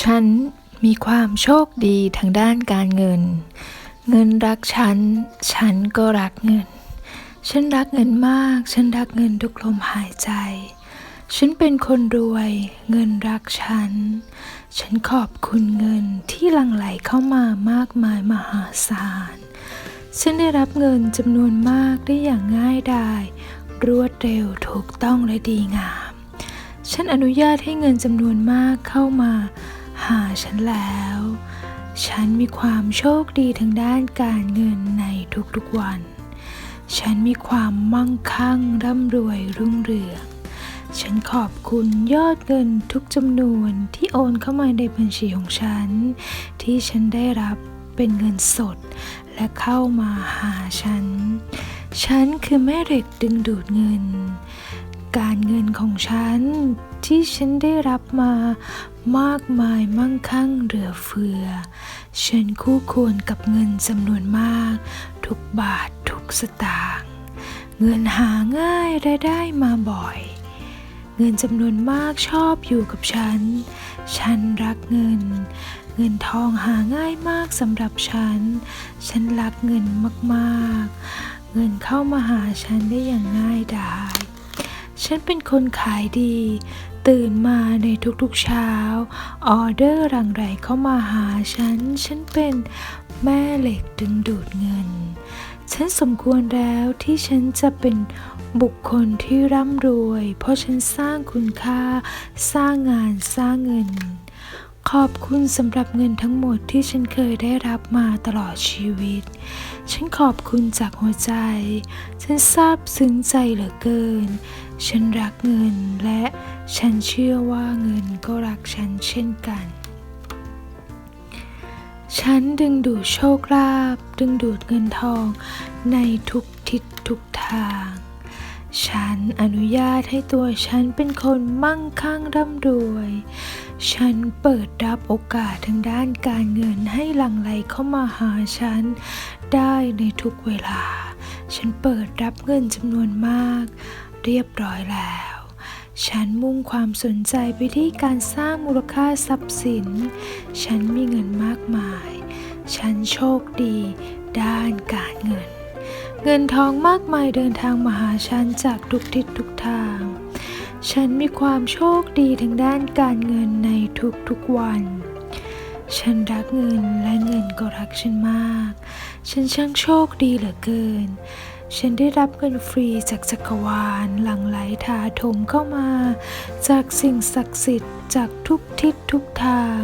ฉันมีความโชคดีทางด้านการเงิน เงินรักฉัน ฉันก็รักเงิน ฉันรักเงินมาก ฉันรักเงินทุกลมหายใจ ฉันเป็นคนรวย เงินรักฉัน ฉันขอบคุณเงินที่หลั่งไหลเข้ามามากมายมหาศาล ฉันได้รับเงินจำนวนมากได้อย่างง่ายดาย รวดเร็วถูกต้องและดีงาม ฉันอนุญาตให้เงินจำนวนมากเข้ามา หาฉันแล้ว ฉันมีความโชคดีทางด้านการเงินในทุกๆวัน ฉันมีความมั่งคั่งร่ำรวยรุ่งเรือง ฉันขอบคุณยอดเงินทุกจำนวนที่โอนเข้ามาในบัญชีของฉัน ที่ฉันได้รับเป็นเงินสด และเข้ามาหาฉัน ฉันคือแม่เหล็กดึงดูดเงิน การเงินของฉัน ที่ฉันได้รับมามากมายมั่งคั่งเหลือเฟือ ฉันคู่ควรกับเงินจำนวนมาก ทุกบาททุกสตางค์เงินหาง่ายและได้มาบ่อย เงินจำนวนมากชอบอยู่กับฉัน ฉันรักเงิน เงินทองหาง่ายมากสำหรับฉัน ฉันรักเงินมากๆ เงินเข้ามาหาฉันได้อย่างง่ายดาย ฉันเป็นคนขายดี ตื่นมาในทุกๆเช้า ออเดอร์รังไหลเข้ามาหาฉัน ฉันเป็นแม่เหล็กดึงดูดเงิน ฉันสมควรแล้วที่ฉันจะเป็นบุคคลที่ร่ำรวย เพราะฉันสร้างคุณค่า สร้างงานสร้างเงิน ขอบคุณสำหรับเงินทั้งหมดที่ฉันเคยได้รับมาตลอดชีวิต ฉันขอบคุณจากหัวใจ ฉันซาบซึ้งใจเหลือเกิน ฉันรักเงินและฉันเชื่อว่าเงินก็รักฉันเช่นกัน ฉันดึงดูดโชคลาภดึงดูดเงินทองในทุกทิศทุกทาง ฉันอนุญาตให้ตัวฉันเป็นคนมั่งคั่งร่ำรวย ฉันเปิดรับโอกาสทางด้านการเงินให้หลั่งไหลเข้ามาหาฉัน ได้ในทุกเวลา ฉันเปิดรับเงินจำนวนมาก เรียบร้อยแล้ว ฉันมุ่งความสนใจไปที่การสร้างมูลค่าทรัพย์สิน ฉันมีเงินมากมาย ฉันโชคดีด้านการเงิน เงินทองมากมายเดินทางมาหาฉันจากทุกทิศทุกทาง ฉันมีความโชคดีทางด้านการเงินในทุกๆวัน ฉันรักเงินและเงินก็รักฉันมาก ฉันช่างโชคดีเหลือเกิน ฉันได้รับเงินฟรีจากจักรวาลหลั่งไหลถาโถมเข้ามา จากสิ่งศักดิ์สิทธิ์จากทุกทิศทุกทาง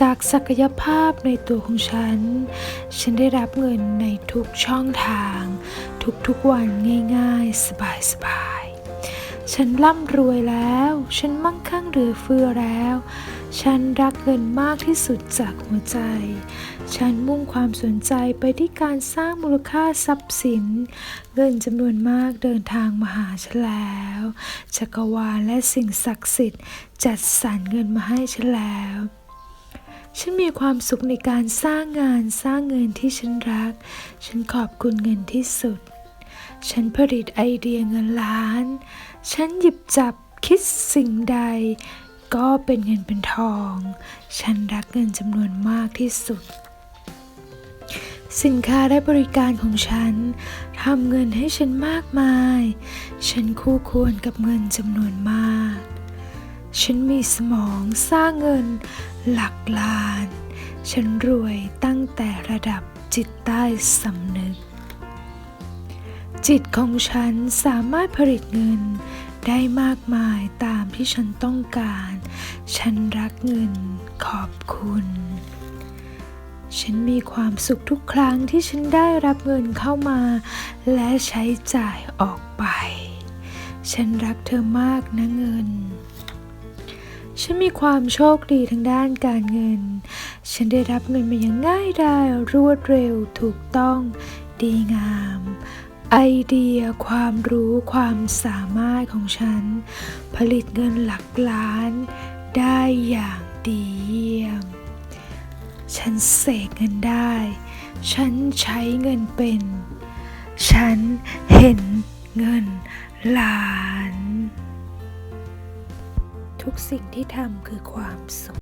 จากศักยภาพในตัวของฉัน ฉันได้รับเงินในทุกช่องทาง ทุกๆวันง่ายๆ สบายๆ ฉันร่ำรวยแล้ว ฉันมั่งคั่งเหลือเฟือแล้ว ฉันรักเงินมากที่สุดจากหัวใจ ฉันมุ่งความสนใจไปที่การสร้างมูลค่าทรัพย์สิน เงินจำนวนมากเดินทางมาหาฉันแล้ว จักรวาลและสิ่งศักดิ์สิทธิ์ จัดสรรเงินมาให้ฉันแล้วฉันมีความสุขในการสร้างงานสร้างเงินที่ฉันรัก ฉันขอบคุณเงินที่สุด ฉันผลิตไอเดียเงินล้าน ฉันหยิบจับคิดสิ่งใด ก็เป็นเงินเป็นทอง ฉันรักเงินจำนวนมากที่สุด สินค้าและบริการของฉันทำเงินให้ฉันมากมาย ฉันคู่ควรกับเงินจำนวนมาก ฉันมีสมองสร้างเงินหลักล้าน ฉันรวยตั้งแต่ระดับจิตใต้สำนึก จิตของฉันสามารถผลิตเงินได้มากมายตามที่ฉันต้องการ ฉันรักเงินขอบคุณ ฉันมีความสุขทุกครั้งที่ฉันได้รับเงินเข้ามา และใช้จ่ายออกไป ฉันรักเธอมากนะเงิน ฉันมีความโชคดีทางด้านการเงิน ฉันได้รับเงินมาอย่างง่ายดายรวดเร็วถูกต้องดีงาม ไอเดียความรู้ความสามารถของฉัน ผลิตเงินหลักล้าน ได้อย่างดีเยี่ยม ฉันเสกเงินได้ ฉันใช้เงินเป็น ฉันเห็นเงินล้าน ทุกสิ่งที่ทำคือความสุข